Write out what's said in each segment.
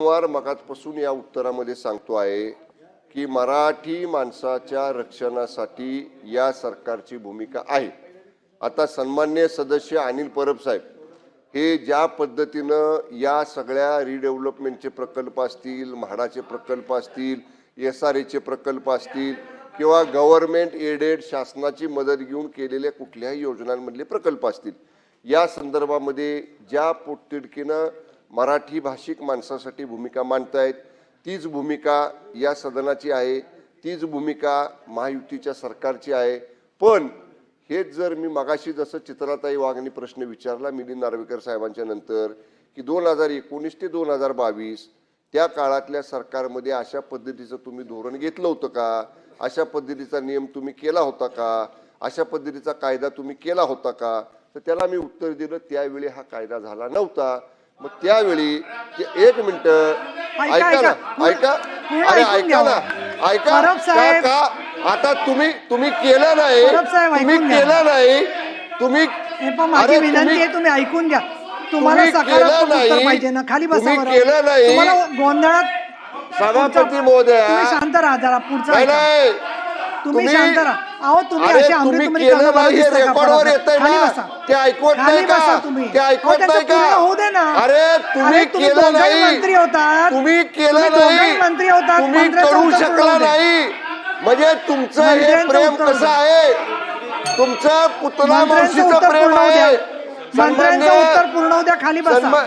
वारंवार मगाचपासून या उत्तरामध्ये सांगतो आहे की मराठी माणसाच्या रक्षणासाठी या सरकारची भूमिका आहे. आता सन्मान्य सदस्य अनिल परब साहेब हे ज्या पद्धतीनं या सगळ्या रिडेव्हलपमेंटचे प्रकल्प असतील म्हाडाचे प्रकल्प असतील एस आर एचे प्रकल्प असतील किंवा गव्हर्नमेंट एडेड शासनाची मदत घेऊन केलेल्या कुठल्याही योजनांमधले प्रकल्प असतील या संदर्भामध्ये ज्या पोटतिडकीनं मराठी भाषिक माणसासाठी भूमिका मांडतायत. तीच भूमिका या सदनाची आहे. तीच भूमिका महायुतीच्या सरकारची आहे. पण हेच जर मी मगाशी जसं चित्राताई वाघनी प्रश्न विचारला मिलिंद नार्वेकर साहेबांच्या नंतर की दोन हजार एकोणीस ते दोन हजार बावीस त्या काळातल्या सरकारमध्ये अशा पद्धतीचं तुम्ही धोरण घेतलं होतं का? अशा पद्धतीचा नियम तुम्ही केला होता का? अशा पद्धतीचा कायदा तुम्ही केला होता का? तर त्याला मी उत्तर दिलं त्यावेळी हा कायदा झाला नव्हता. मग त्यावेळी एक मिनिट ऐका, ना ऐका. अरे ऐका. ना ऐका का आता तुम्ही तुम्ही केलं नाही तुम्ही. केलं नाही तुम्ही माझी विनंती तुम्ही- आहे तुम्ही ऐकून घ्या तुम्हाला तुम्ही सकारात्मक केलं उत्तर नाही. पाहिजे ना खाली बसा. केलं नाही. गोंधळात सभापती महोदया. शांत राहा जरा पुढचा तुम्ही शांत राहा अहो तुम्ही अरे तुम्ही केलं नाही हे का रेकॉर्डवर? येत आहे खाली ना. ते ऐकवत खाली नाही का तुम्ही. ते अहो, ऐकवत त्याचं नाही का पूर्ण होऊ दे ना. अरे तुम्ही केलं दोघंही नाही मंत्री होतात. तुम्ही केलं दोघंही नाही मंत्री होतात. तुम्ही मंत्र्याचं करू उत्तर शकला पूर्ण होऊ दे. नाही म्हणजे तुमचं हे मंत्र्यांचं प्रेम उत्तर कसं होऊ आहे तुमचं पुतला मंत्र्यांचं मावशीचं उत्तर प्रेम पूर्ण होऊ द्या. आहे मंत्र्यांचं उत्तर पूर्ण होऊ द्या खाली बसा सन्मा-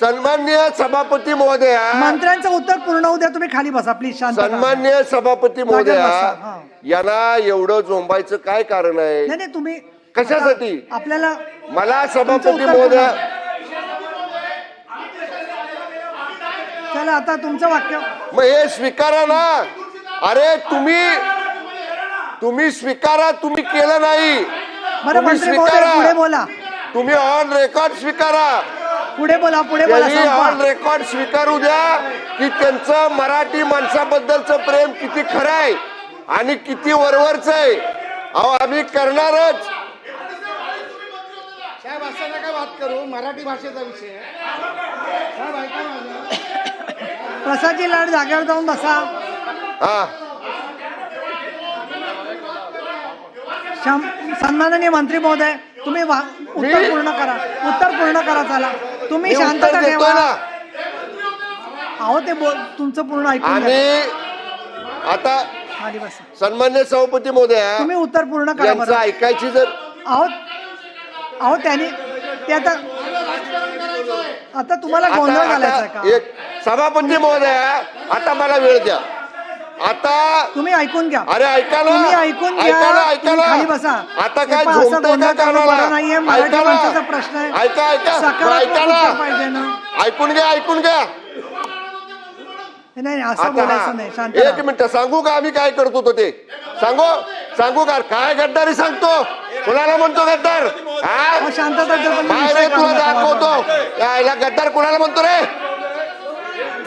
सन्मान्य सभापती महोदया. मंत्र्यांचं उत्तर पूर्ण होऊ द्या तुम्ही खाली बसा प्लीज शांत राहा. सन्मान्य सभापती बसा, महोदया हा. यांना एवढं झोंबायचं काय कारण आहे? नाही नाही तुम्ही कशासाठी? आता आपल्याला मला सभापती उत्तर महोदया चला आता तुमचं वाक्य. मग हे स्वीकारा ना. अरे तुम्ही तुम्ही स्वीकारा तुम्ही केलं नाही. बरं तुम्ही मंत्री महोदय पुढे बोला. तुम्ही ऑन रेकॉर्ड स्वीकारा. पुढे बोला पुढे बोला त्यांनी ऑन संपवा. रेकॉर्ड स्वीकारू द्या की त्यांचं मराठी माणसाबद्दलचं प्रेम किती खरं आहे आणि किती वरवरच आहे. अहो आम्ही करणारच. साहेब असं नका बात करू. मराठी भाषेचा विषय आहे. साहेब ऐका माझं. प्रसादजी लाड जागेवर जाऊन बसा. हा. शं- सन्माननीय मंत्री महोदय तुम्ही वा- उत्तर मी- पूर्ण करा. उत्तर पूर्ण करा चला. तुम्ही मी शांतता उत्तर देतोय ठेवा ना. अहो ते बोल तुमचं पूर्ण ऐकून घ्या. आता खाली बसा. सन्मान्य सभापती महोदया तुम्ही उत्तर पूर्ण करा यांचं बरं. ऐकायची जर अहो अहो त्यांनी ते आता आता तुम्हाला गोंधळ घालायचा आता का? एक सभापती महोदया आता मला वेळ द्या. आता तुम्ही ऐकून घ्या. अरे ऐका ना. तुम्ही ऐकून घ्या. ऐका ना ऐका तुम्ही ना. खाली बसा. आता हे काय पहा, असं का कानाला? नाहीये. मराठी माणसाचा प्रश्न आहे. ऐका ऐका. सकारात्मक ऐका उत्तर पाहिजे ना. ना ऐकून घ्या ऐकून घ्या. नाही नाही असं आता बोलायचं नाही. हा, शांत एक राहा. मिनिट सांगू का आम्ही काय करतो तो ते? सांगू? सांगू का? काय गद्दारी सांगतो? कुणाला म्हणतो गद्दार? हा? अहो, शांतता जर काय रे तुला दाखवतो. यायला गद्दार कुणाला म्हणतो रे?